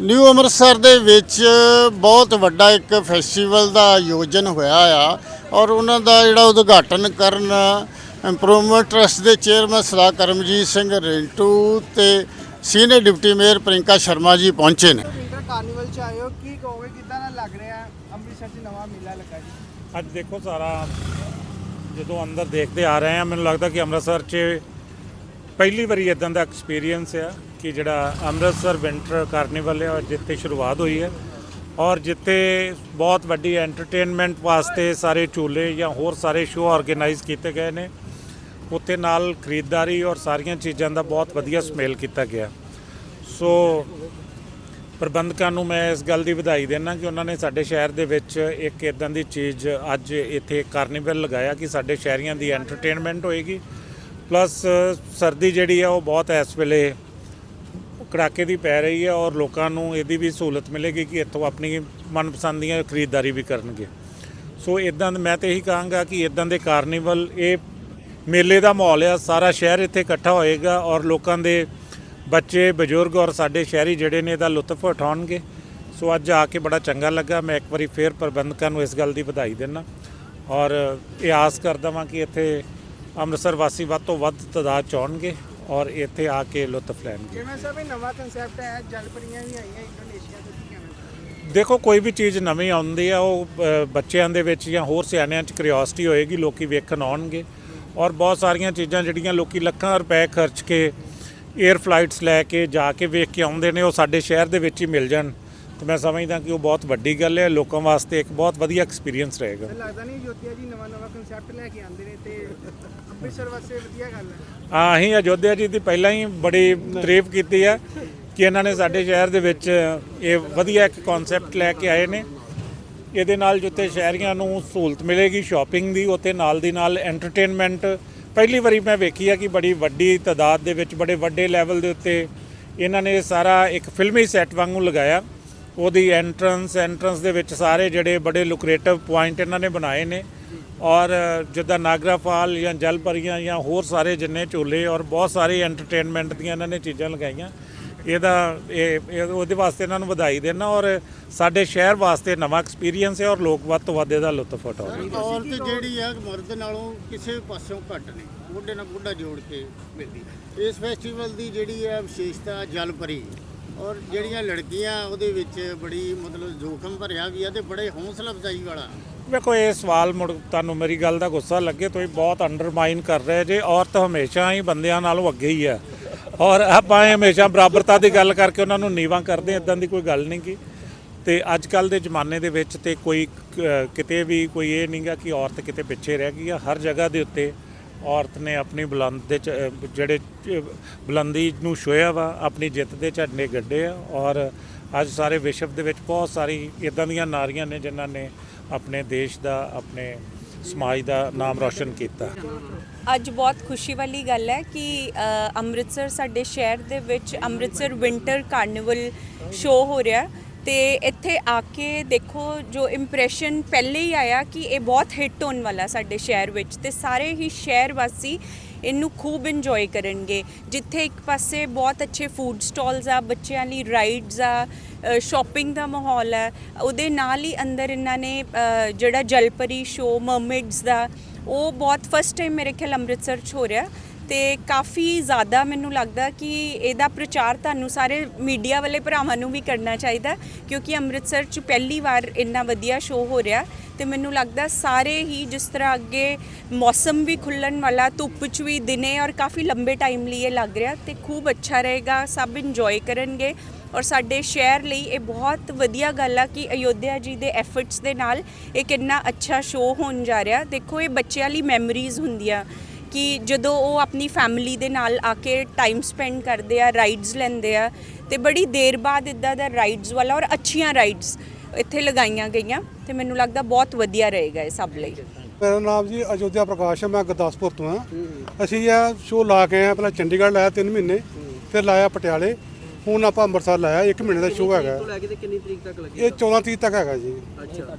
New Amritsar ਦੇ ਵਿੱਚ ਬਹੁਤ ਵੱਡਾ ਇੱਕ ਫੈਸਟੀਵਲ ਦਾ ਆਯੋਜਨ ਹੋਇਆ ਆ ਔਰ ਉਹਨਾਂ ਦਾ ਜਿਹੜਾ ਉਦਘਾਟਨ ਕਰਨ ਇੰਪਰੂਵਮੈਂਟ ਟਰਸਟ ਦੇ ਚੇਅਰਮੈਨ ਸਲਾਹ ਕਰਮਜੀਤ ਸਿੰਘ ਰਿੰਟੂ ਤੇ senior deputy mayor Priyanka Sharma ji ਪਹੁੰਚੇ ਨੇ। ਵਿੰਟਰ ਕਾਰਨੀਵਲ ਚ ਆਏ ਹੋ ਕੀ ਕਹੋਗੇ ਕਿੱਦਾਂ ਦਾ ਲੱਗ ਰਿਹਾ? ਅੰਮ੍ਰਿਤਸਰ 'ਚ ਨਵਾਂ ਮੇਲਾ ਲੱਗਾ ਜੀ। ਅੱਜ ਦੇਖੋ ਸਾਰਾ ਜਦੋਂ ਅੰਦਰ ਦੇਖਦੇ ਆ ਰਹੇ ਆ ਮੈਨੂੰ ਲੱਗਦਾ ਕਿ ਅੰਮ੍ਰਿਤਸਰ 'ਚ ਪਹਿਲੀ ਵਾਰੀ ਇਦਾਂ ਦਾ ਐਕਸਪੀਰੀਅੰਸ ਆ। ਕਿ ਜਿਹੜਾ ਅੰਮ੍ਰਿਤਸਰ ਵਿੰਟਰ ਕਾਰਨੀਵਲ ਹੈ ਔਰ ਜਿੱਥੇ ਸ਼ੁਰੂਆਤ ਹੋਈ ਹੈ। ਔਰ ਜਿੱਥੇ ਬਹੁਤ ਵੱਡੀ ਐਂਟਰਟੇਨਮੈਂਟ ਵਾਸਤੇ ਸਾਰੇ ਝੂਲੇ ਜਾਂ ਹੋਰ ਸਾਰੇ ਸ਼ੋਅ ਆਰਗੇਨਾਈਜ਼ ਕੀਤੇ ਗਏ ਨੇ, ਉੱਥੇ ਨਾਲ ਖਰੀਦਦਾਰੀ ਔਰ ਸਾਰੀਆਂ ਚੀਜ਼ਾਂ ਦਾ ਬਹੁਤ ਵਧੀਆ ਸਮੇਲ ਕੀਤਾ ਗਿਆ। ਸੋ ਪ੍ਰਬੰਧਕਾਂ ਨੂੰ ਮੈਂ ਇਸ ਗੱਲ ਦੀ ਵਧਾਈ ਦੇਣਾ ਕਿ ਉਹਨਾਂ ਨੇ ਸਾਡੇ ਸ਼ਹਿਰ ਦੇ ਵਿੱਚ ਇੱਕ ਇਦਾਂ ਦੀ ਚੀਜ਼ ਅੱਜ ਇੱਥੇ ਕਾਰਨੀਵਲ ਲਗਾਇਆ ਕਿ ਸਾਡੇ ਸ਼ਹਿਰੀਆਂ ਦੀ ਐਂਟਰਟੇਨਮੈਂਟ ਹੋਏਗੀ। ਪਲੱਸ ਸਰਦੀ ਜਿਹੜੀ ਆ, ਉਹ ਬਹੁਤ ਇਸ ਵੇਲੇ ਕੜਾਕੇ ਦੀ ਪੈ ਰਹੀ ਹੈ ਔਰ ਲੋਕਾਂ ਨੂੰ ਇਹਦੀ ਵੀ ਸਹੂਲਤ ਮਿਲੇਗੀ ਕਿ ਇੱਥੋਂ ਆਪਣੀ ਮਨਪਸੰਦ ਦੀਆਂ ਖਰੀਦਦਾਰੀ ਵੀ ਕਰਨਗੇ। ਸੋ ਇਦਾਂ ਮੈਂ ਤੇ ਇਹੀ ਕਹਾਂਗਾ ਕਿ ਇਦਾਂ ਦੇ ਕਾਰਨੀਵਲ, ਇਹ ਮੇਲੇ ਦਾ ਮਾਹੌਲ ਆ, ਸਾਰਾ ਸ਼ਹਿਰ ਇੱਥੇ ਇਕੱਠਾ ਹੋਏਗਾ ਔਰ ਲੋਕਾਂ ਦੇ ਬੱਚੇ, ਬਜ਼ੁਰਗ ਔਰ ਸਾਡੇ ਸ਼ਹਿਰੀ ਜਿਹੜੇ ਨੇ ਇਹਦਾ ਲੁਤਫ ਉਠਾਉਣਗੇ। ਸੋ ਅੱਜ ਆ ਕੇ ਬੜਾ ਚੰਗਾ ਲੱਗਾ। ਮੈਂ ਇੱਕ ਵਾਰੀ ਫੇਰ ਪ੍ਰਬੰਧਕਾਂ ਨੂੰ ਇਸ ਗੱਲ ਦੀ ਵਧਾਈ ਦਿੰਦਾ ਔਰ ਇਹ ਆਸ ਕਰਦਾ ਵਾਂ ਕਿ ਇੱਥੇ ਅੰਮ੍ਰਿਤਸਰ ਵਾਸੀ ਵੱਧ ਤੋਂ ਵੱਧ ਤਾਦਾਦ ਚ ਔਰ ਇੱਥੇ ਆ ਕੇ ਲੁਤਫ ਲੈਣਗੇ। ਜਿਵੇਂ ਸਭ ਇਹ ਨਵਾਂ ਕਨਸੈਪਟ ਹੈ ਜਲਪਰੀਆਂ ਵੀ ਆਈਆਂ ਇੰਡੋਨੇਸ਼ੀਆ ਤੋਂ ਕੀ ਕਹਿਣਾ ਦੇਖੋ ਕੋਈ ਵੀ ਚੀਜ਼ ਨਵੀਂ ਆਉਂਦੀ ਆ ਉਹ ਅ, ਬੱਚਿਆਂ ਦੇ ਵਿੱਚ ਜਾਂ ਹੋਰ ਸਿਆਣਿਆਂ 'ਚ ਕਿਉਰਿਓਸਿਟੀ ਹੋਏਗੀ ਲੋਕੀ ਵੇਖਣ ਆਉਣਗੇ। ਔਰ ਬਹੁਤ ਸਾਰੀਆਂ ਚੀਜ਼ਾਂ ਜਿਹੜੀਆਂ ਲੋਕੀ ਲੱਖਾਂ ਰੁਪਏ ਖਰਚ ਕੇ 에ਅਰ ਫਲਾਈਟਸ ਲੈ ਕੇ ਜਾ ਕੇ ਵੇਖ ਕੇ ਆਉਂਦੇ ਨੇ ਉਹ ਸਾਡੇ ਸ਼ਹਿਰ ਦੇ ਵਿੱਚ ਹੀ ਮਿਲ ਜਾਣ। ਤੇ ਮੈਂ ਸਮਝਦਾ ਕਿ ਉਹ ਬਹੁਤ ਵੱਡੀ ਗੱਲ ਹੈ ਲੋਕਾਂ ਵਾਸਤੇ ਇੱਕ ਬਹੁਤ ਵਧੀਆ ਐਕਸਪੀਰੀਅੰਸ ਰਹੇਗਾ। ਲੱਗਦਾ ਨਹੀਂ ਜੋਤੀਆ ਜੀ ਨਵਾਂ ਨਵਾਂ ਕਨਸੈਪਟ ਲੈ ਕੇ ਆਉਂਦੇ ਨੇ ਤੇ ਅੰਮ੍ਰਿਤਸਰ ਵਾਸਤੇ ਵਧੀਆ ਗੱਲ ਹੈ। ਹਾਂ ਅਸੀਂ ਅਯੋਧਿਆ ਜੀ ਦੀ ਪਹਿਲਾਂ ਹੀ ਬੜੀ ਤਾਰੀਫ ਕੀਤੀ ਆ ਕਿ ਇਹਨਾਂ ਨੇ ਸਾਡੇ ਸ਼ਹਿਰ ਦੇ ਵਿੱਚ ਇਹ ਵਧੀਆ ਇੱਕ ਕਨਸੈਪਟ ਲੈ ਕੇ ਆਏ ਨੇ। ਇਹਦੇ ਨਾਲ ਜਿੱਥੇ ਸ਼ਹਿਰੀਆਂ ਨੂੰ ਸਹੂਲਤ ਮਿਲੇਗੀ ਸ਼ਾਪਿੰਗ ਦੀ ਉੱਥੇ ਨਾਲ ਦੀ ਨਾਲ ਐਂਟਰਟੇਨਮੈਂਟ ਪਹਿਲੀ ਵਾਰੀ ਮੈਂ ਵੇਖੀ ਆ ਕਿ ਬੜੀ ਵੱਡੀ ਤਾਦਾਦ ਦੇ ਵਿੱਚ ਬੜੇ ਵੱਡੇ ਲੈਵਲ ਦੇ ਉੱਤੇ ਇਹਨਾਂ ਨੇ ਸਾਰਾ ਇੱਕ ਫਿਲਮੀ ਸੈੱਟ ਵਾਂਗੂ ਲਗਾਇਆ। ਉਹਦੀ ਐਂਟਰੈਂਸ ਐਂਟਰੈਂਸ ਦੇ ਵਿੱਚ ਸਾਰੇ ਜਿਹੜੇ ਬੜੇ ਲੁਕਰੇਟਿਵ ਪੁਆਇੰਟ ਇਹਨਾਂ ਨੇ ਬਣਾਏ ਨੇ। ਔਰ ਜਿੱਦਾਂ ਨਾਗਰਾ ਫਾਲ ਜਾਂ ਜਲ ਪਰੀਆਂ ਜਾਂ ਹੋਰ ਸਾਰੇ ਜਿੰਨੇ ਝੂਲੇ ਔਰ ਬਹੁਤ ਸਾਰੇ ਐਂਟਰਟੇਨਮੈਂਟ ਦੀਆਂ ਇਹਨਾਂ ਨੇ ਚੀਜ਼ਾਂ ਲਗਾਈਆਂ। ਇਹਦਾ ਇਹ ਉਹਦੇ ਵਾਸਤੇ ਇਹਨਾਂ ਨੂੰ ਵਧਾਈ ਦੇਣਾ ਔਰ ਸਾਡੇ ਸ਼ਹਿਰ ਵਾਸਤੇ ਨਵਾਂ ਐਕਸਪੀਰੀਅੰਸ ਹੈ ਔਰ ਲੋਕ ਵੱਧ ਤੋਂ ਵੱਧ ਇਹਦਾ ਲੁਤਫ ਉਠਾਉਣਗੇ ਔਰਤ ਜਿਹੜੀ ਆ, ਮਰਦ ਨਾਲੋਂ ਕਿਸੇ ਪਾਸਿਓਂ ਘੱਟ ਨੇ ਗੋਡੇ ਨਾਲ ਗੋਡਾ ਜੋੜ ਕੇ ਮਿਲਦੀ। ਇਸ ਫੈਸਟੀਵਲ ਦੀ ਜਿਹੜੀ ਹੈ ਵਿਸ਼ੇਸ਼ਤਾ ਜਲਪਰੀ ਔਰ ਜਿਹੜੀਆਂ ਲੜਕੀਆਂ ਉਹਦੇ ਵਿੱਚ ਬੜੀ ਮਤਲਬ ਜੋਖਮ ਭਰਿਆ ਵੀ ਆ ਤੇ ਬੜੇ ਹੌਸਲਾ ਅਫਜ਼ਾਈ ਵਾਲਾ। ਵੇਖੋ, ਇਹ ਸਵਾਲ ਮੁੜ ਤੁਹਾਨੂੰ ਮੇਰੀ ਗੱਲ ਦਾ ਗੁੱਸਾ ਲੱਗੇ ਤੁਸੀਂ ਬਹੁਤ ਅੰਡਰਮਾਈਨ ਕਰ ਰਹੇ ਜੇ ਔਰਤ ਹਮੇਸ਼ਾ ਹੀ ਬੰਦਿਆਂ ਨਾਲੋਂ ਅੱਗੇ ਹੀ ਆ ਔਰ ਆਪਾਂ ਇਹ ਹਮੇਸ਼ਾ ਬਰਾਬਰਤਾ ਦੀ ਗੱਲ ਕਰਕੇ ਉਹਨਾਂ ਨੂੰ ਨੀਵਾ ਕਰਦੇ ਇਦਾਂ ਦੀ ਕੋਈ ਗੱਲ ਨਹੀਂ ਕੀ ਤੇ ਅੱਜ ਕੱਲ ਦੇ ਜ਼ਮਾਨੇ ਦੇ ਵਿੱਚ ਤੇ ਕੋਈ ਕਿਤੇ ਵੀ ਕੋਈ ਇਹ ਨਹੀਂਗਾ ਕਿ ਔਰਤ ਕਿਤੇ ਪਿੱਛੇ ਰਹਿ ਗਈ ਆ, ਹਰ ਜਗ੍ਹਾ ਦੇ ਉੱਤੇ ਔਰਤ ਨੇ ਆਪਣੀ ਬੁਲੰਦ ਦੇ ਜਿਹੜੇ ਬੁਲੰਦੀ ਨੂੰ ਛੋਇਆ ਵਾ, ਆਪਣੀ ਜਿੱਤ ਦੇ ਝੰਡੇ ਗੱਡੇ ਆ ਔਰ ਅੱਜ ਸਾਰੇ ਵਿਸ਼ਵ ਦੇ ਵਿੱਚ ਬਹੁਤ ਸਾਰੀ ਇਦਾਂ ਦੀਆਂ ਨਾਰੀਆਂ ਨੇ ਜਿਨ੍ਹਾਂ ਨੇ ਆਪਣੇ ਦੇਸ਼ ਦਾ, ਆਪਣੇ ਸਮਾਜ ਦਾ ਨਾਮ ਰੌਸ਼ਨ ਕੀਤਾ। ਅੱਜ ਬਹੁਤ ਖੁਸ਼ੀ ਵਾਲੀ ਗੱਲ ਹੈ ਕਿ ਅੰਮ੍ਰਿਤਸਰ ਸਾਡੇ ਸ਼ਹਿਰ ਦੇ ਵਿੱਚ ਅੰਮ੍ਰਿਤਸਰ ਵਿੰਟਰ ਕਾਰਨੀਵਲ ਸ਼ੋਅ ਹੋ ਰਿਹਾ। ਤੇ ਇੱਥੇ ਆ ਕੇ ਦੇਖੋ ਜੋ ਇੰਪ੍ਰੈਸ਼ਨ ਪਹਿਲੇ ਹੀ ਆਇਆ ਕਿ ਇਹ ਬਹੁਤ ਹਿੱਟ ਹੋਣ ਵਾਲਾ ਸਾਡੇ ਸ਼ਹਿਰ ਵਿੱਚ ਤੇ ਸਾਰੇ ਹੀ ਸ਼ਹਿਰ ਵਾਸੀ ਇਹਨੂੰ ਖੂਬ ਇੰਜੋਏ ਕਰਨਗੇ। ਜਿੱਥੇ ਇੱਕ ਪਾਸੇ ਬਹੁਤ ਅੱਛੇ ਫੂਡ ਸਟਾਲਸ ਆ, ਬੱਚਿਆਂ ਲਈ ਰਾਈਡਸ ਆ ਸ਼ਾਪਿੰਗ ਦਾ ਮਾਹੌਲ ਹੈ ਉਹਦੇ ਨਾਲ ਹੀ ਅੰਦਰ ਇਹਨਾਂ ਨੇ ਜਿਹੜਾ ਜਲਪਰੀ ਸ਼ੋਅ ਮਰਮਿਡਸ ਦਾ, ਉਹ ਬਹੁਤ ਫਸਟ ਟਾਈਮ ਮੇਰੇ ਖਿਆਲ ਅੰਮ੍ਰਿਤਸਰ 'ਚ ਹੋ ਰਿਹਾ। ਤੇ ਕਾਫੀ ਜ਼ਿਆਦਾ ਮੈਨੂੰ ਲੱਗਦਾ ਕਿ ਇਹਦਾ ਪ੍ਰਚਾਰ ਤੁਹਾਨੂੰ ਸਾਰੇ ਮੀਡੀਆ ਵਾਲੇ ਭਰਾਵਾਂ ਨੂੰ ਵੀ ਕਰਨਾ ਚਾਹੀਦਾ, ਕਿਉਂਕਿ ਅੰਮ੍ਰਿਤਸਰ 'ਚ ਪਹਿਲੀ ਵਾਰ ਇੰਨਾ ਵਧੀਆ ਸ਼ੋਅ ਹੋ ਰਿਹਾ ਤੇ ਮੈਨੂੰ ਲੱਗਦਾ ਸਾਰੇ ਹੀ ਜਿਸ ਤਰ੍ਹਾਂ ਅੱਗੇ ਮੌਸਮ ਵੀ ਖੁੱਲਣ ਵਾਲਾ, ਧੁੱਪ 'ਚ ਵੀ ਦਿਨੇ ਔਰ ਕਾਫੀ ਲੰਬੇ ਟਾਈਮ ਲਈ ਇਹ ਲੱਗ ਰਿਹਾ ਤੇ ਖੂਬ ਅੱਛਾ ਰਹੇਗਾ, ਸਭ ਇੰਜੋਏ ਕਰਨਗੇ ਔਰ ਸਾਡੇ ਸ਼ਹਿਰ ਲਈ ਇਹ ਬਹੁਤ ਵਧੀਆ ਗੱਲ ਆ ਕਿ ਅਯੋਧਿਆ ਜੀ ਦੇ ਐਫਰਟਸ ਦੇ ਨਾਲ ਇਹ ਕਿੰਨਾ ਅੱਛਾ ਸ਼ੋਅ ਹੋਣ ਜਾ ਰਿਹਾ। ਦੇਖੋ, ਇਹ ਬੱਚਿਆਂ ਲਈ ਮੈਮਰੀਜ਼ ਹੁੰਦੀਆਂ। ਕਿ ਜਦੋਂ ਉਹ ਆਪਣੀ ਫੈਮਿਲੀ ਦੇ ਨਾਲ ਆ ਕੇ ਟਾਈਮ ਸਪੈਂਡ ਕਰਦੇ ਆ ਰਾਈਡਸ ਲੈਂਦੇ ਆ ਤੇ ਬੜੀ ਦੇਰ ਬਾਅਦ ਇਦਾਂ ਦਾ ਰਾਈਡਸ ਵਾਲਾ ਔਰ ਅੱਛੀਆਂ ਰਾਈਡਸ ਇੱਥੇ ਲਗਾਈਆਂ ਗਈਆਂ ਤੇ ਮੈਨੂੰ ਲੱਗਦਾ ਬਹੁਤ ਵਧੀਆ ਰਹੇਗਾ ਇਹ ਸਭ ਲਈ। ਮੇਰਾ ਨਾਮ ਜੀ ਅਯੋਧਿਆ ਪ੍ਰਕਾਸ਼ ਹੈ ਮੈਂ ਗੁਰਦਾਸਪੁਰ ਤੋਂ ਹਾਂ। ਅਸੀਂ ਇਹ ਸ਼ੋਅ ਲਾ ਕੇ ਆਏ ਪਹਿਲਾਂ ਚੰਡੀਗੜ੍ਹ ਲਾਇਆ 3 ਮਹੀਨੇ ਫਿਰ ਲਾਇਆ ਪਟਿਆਲੇ ਹੁਣ ਆਪਾਂ ਅੰਮ੍ਰਿਤਸਰ ਲਾਇਆ 1 ਮਹੀਨੇ ਦਾ ਸ਼ੋਅ ਹੈਗਾ। ਇਹ 14 ਤਰੀਕ ਤੱਕ ਹੈਗਾ ਜੀ। ਅੱਛਾ।